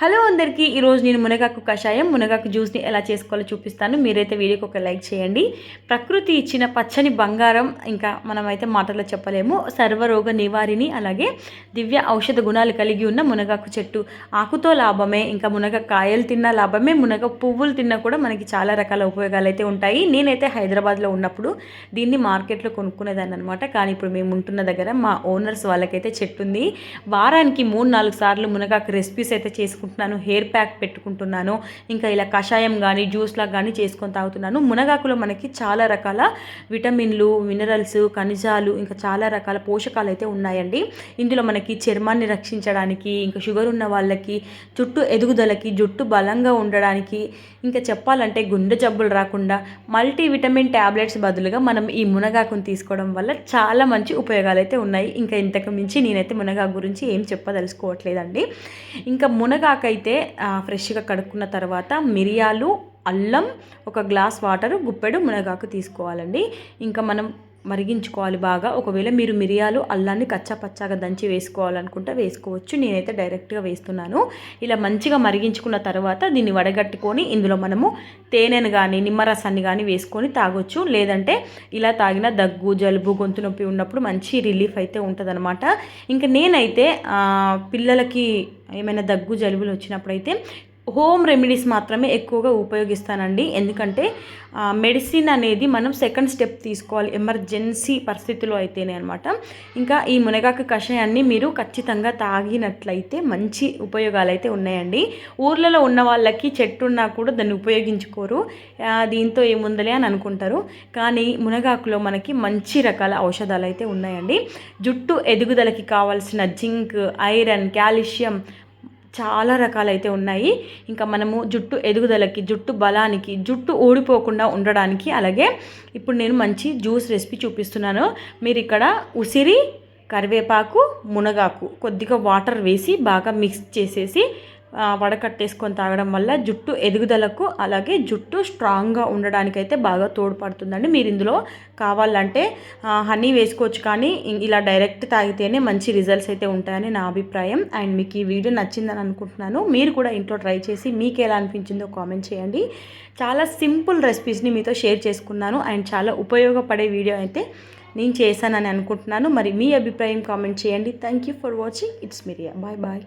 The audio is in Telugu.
హలో అందరికీ ఈరోజు నేను మునగాకు కషాయం మునగాకు జ్యూస్ని ఎలా చేసుకోవాలో చూపిస్తాను. మీరైతే వీడియోకి ఒక లైక్ చేయండి. ప్రకృతి ఇచ్చిన పచ్చని బంగారం ఇంకా మనమైతే మాటల్లో చెప్పలేము. సర్వరోగ నివారిణి అలాగే దివ్య ఔషధ గుణాలు కలిగి ఉన్న మునగాకు చెట్టు ఆకుతో లాభమే ఇంకా మునగ కాయలు తిన్న లాభమే మునగ పువ్వులు తిన్నా కూడా మనకి చాలా రకాల ఉపయోగాలు అయితే ఉంటాయి. నేనైతే హైదరాబాద్లో ఉన్నప్పుడు దీన్ని మార్కెట్లో కొనుక్కునేదాన్ని అనమాట కానీ ఇప్పుడు మేము ఉంటున్న దగ్గర మా ఓనర్స్ వాళ్ళకైతే చెట్టు ఉంది. వారానికి మూడు నాలుగు సార్లు మునగాకు రెసిపీస్ అయితే చేసుకుంటాం చేసుకుంటున్నాను హెయిర్ ప్యాక్ పెట్టుకుంటున్నాను ఇంకా ఇలా కషాయం కానీ జ్యూస్లా కానీ చేసుకొని తాగుతున్నాను. మునగాకులో మనకి చాలా రకాల విటమిన్లు మినరల్స్ ఖనిజాలు ఇంకా చాలా రకాల పోషకాలు అయితే ఉన్నాయండి. ఇందులో మనకి చర్మాన్ని రక్షించడానికి ఇంకా షుగర్ ఉన్న వాళ్ళకి జుట్టు ఎదుగుదలకి జుట్టు బలంగా ఉండడానికి ఇంకా చెప్పాలంటే గుండె జబ్బులు రాకుండా మల్టీ విటమిన్ ట్యాబ్లెట్స్ బదులుగా మనం ఈ మునగాకును తీసుకోవడం వల్ల చాలా మంచి ఉపయోగాలు అయితే ఉన్నాయి. ఇంకా ఇంతకు మించి నేనైతే మునగాకు గురించి ఏం చెప్పదలుచుకోవట్లేదండి. ఇంకా మునగాకు అయితే ఫ్రెష్గా కడుక్కున్న తర్వాత మిరియాలు అల్లం ఒక గ్లాస్ వాటర్ గుప్పెడు మునగాకు తీసుకోవాలండి. ఇంకా మనం మరిగించుకోవాలి బాగా. ఒకవేళ మీరు మిరియాలు అల్లాన్ని కచ్చా పచ్చాగా దంచి వేసుకోవాలనుకుంటే వేసుకోవచ్చు. నేనైతే డైరెక్ట్గా వేస్తున్నాను. ఇలా మంచిగా మరిగించుకున్న తర్వాత దీన్ని వడగట్టుకొని ఇందులో మనము తేనెను కానీ నిమ్మరసాన్ని కానీ వేసుకొని తాగొచ్చు. లేదంటే ఇలా తాగిన దగ్గు జలుబు గొంతు నొప్పి ఉన్నప్పుడు మంచి రిలీఫ్ అయితే ఉంటుందన్నమాట. ఇంకా నేనైతే పిల్లలకి ఏమైనా దగ్గు జలుబులు వచ్చినప్పుడైతే హోమ్ రెమెడీస్ మాత్రమే ఎక్కువగా ఉపయోగిస్తానండి. ఎందుకంటే మెడిసిన్ అనేది మనం సెకండ్ స్టెప్ తీసుకోవాలి. ఎమర్జెన్సీ పరిస్థితుల్లో అయితేనే అనమాట ఇంకా ఈ మునగాకు కషాయాన్ని మీరు ఖచ్చితంగా తాగినట్లయితే మంచి ఉపయోగాలు అయితే ఉన్నాయండి. ఊర్లలో ఉన్న వాళ్ళకి చెట్టు ఉన్నా కూడా దాన్ని ఉపయోగించుకోరు. దీంతో ఏముందలే అని అనుకుంటారు. కానీ మునగాకులో మనకి మంచి రకాల ఔషధాలు అయితే ఉన్నాయండి. జుట్టు ఎదుగుదలకి కావాల్సిన జింక్ ఐరన్ కాల్షియం చాలా రకాలైతే ఉన్నాయి. ఇంకా మనము జుట్టు ఎదుగుదలకి జుట్టు బలానికి జుట్టు ఊడిపోకుండా ఉండడానికి అలాగే ఇప్పుడు నేను మంచి జ్యూస్ రెసిపీ చూపిస్తున్నాను. మీరు ఇక్కడ ఉసిరి కరివేపాకు మునగాకు కొద్దిగా వాటర్ వేసి బాగా మిక్స్ చేసేసి వడకట్టేసుకొని తాగడం వల్ల జుట్టు ఎదుగుదలకు అలాగే జుట్టు స్ట్రాంగ్గా ఉండడానికైతే బాగా తోడ్పడుతుందండి. మీరు ఇందులో కావాలంటే హనీ వేసుకోవచ్చు కానీ ఇలా డైరెక్ట్ తాగితేనే మంచి రిజల్ట్స్ అయితే ఉంటాయని నా అభిప్రాయం. అండ్ మీకు ఈ వీడియో నచ్చిందని అనుకుంటున్నాను. మీరు కూడా ఇంట్లో ట్రై చేసి మీకు ఎలా అనిపించిందో కామెంట్ చేయండి. చాలా సింపుల్ రెసిపీస్ని మీతో షేర్ చేసుకున్నాను. అండ్ చాలా ఉపయోగపడే వీడియో అయితే నేను చేశానని అనుకుంటున్నాను. మరి మీ అభిప్రాయం కామెంట్ చేయండి. Thank you for watching. It's మిరియా. Bye bye.